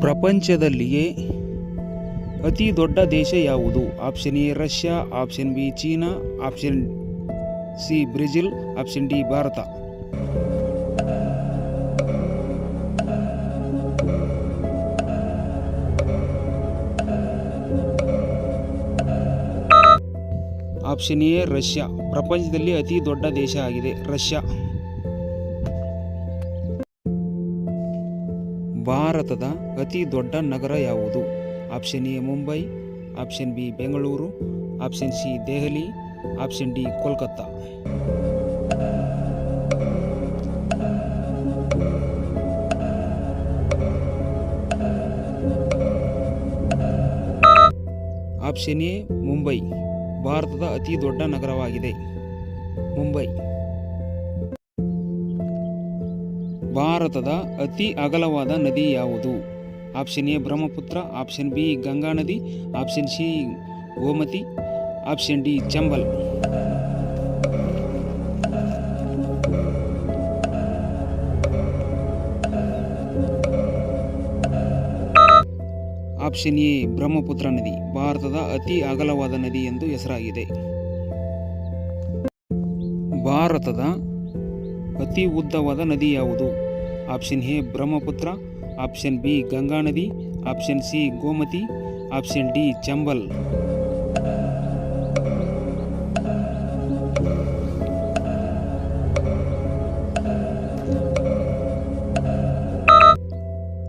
ಪ್ರಪಂಚದಲ್ಲಿಯೇ ಅತಿ ದೊಡ್ಡ ದೇಶ ಯಾವುದು? Option A, Russia. Option B, China. Option C, Brazil. Option D, Bharat. Option A, Russia. ಪ್ರಪಂಚದಲ್ಲಿ ಅತಿ ದೊಡ್ಡ ದೇಶ ಆಗಿದೆ ರಷ್ಯಾ. ಭಾರತದ ಅತಿ ದೊಡ್ಡ ನಗರ ಯಾವುದು? Option A Mumbai, option B Bengaluru, option C Delhi, option D Kolkata. Option A Mumbai, ಭಾರತದ ಅತಿ ದೊಡ್ಡ ನಗರವಾಗಿದೆ. ಮುಂಬೈ. ಭಾರತದ ಅತಿ ಅಗಲವಾದ ನದಿ ಯಾವುದು? Option A, Brahmaputra, option B, Ganga ನದಿ, option C, Gomti, option D, Chambal. Option A, Brahmaputra ನದಿ, ಭಾರತದ ಅತಿ ಅಗಲವಾದ ನದಿ ಎಂದು ಹೆಸರಾಗಿದೆ. ಭಾರತದ ಅತಿ ಉದ್ದವಾದ ನದಿ ಯಾವುದು? Option A, Brahmaputra. Option B, Ganga ನದಿ. Option C, Gomti. Option D, Chambal.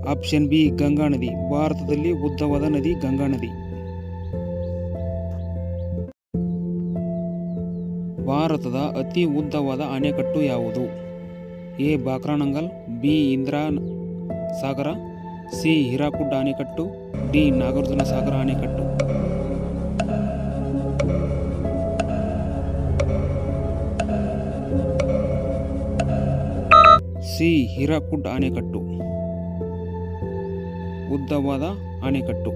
Option B, Ganga ನದಿ. ಭಾರತದಲ್ಲಿ ಉದ್ದವಾದ ನದಿ ಗಂಗಾ ನದಿ. ಭಾರತದ ಅತಿ ಉದ್ದವಾದ ಅಣೆಕಟ್ಟು ಯಾವುದು? A Bhakra Nangal B Indira Sagar C Hirakud ಅಣೆಕಟ್ಟು ಡಿ ನಾಗಾರ್ಜುನ ಸಾಗರ ಅಣೆಕಟ್ಟು ಸಿ ಹಿರಾಕುಡ್ ಅಣೆಕಟ್ಟು ಉದ್ದವಾದ ಅಣೆಕಟ್ಟು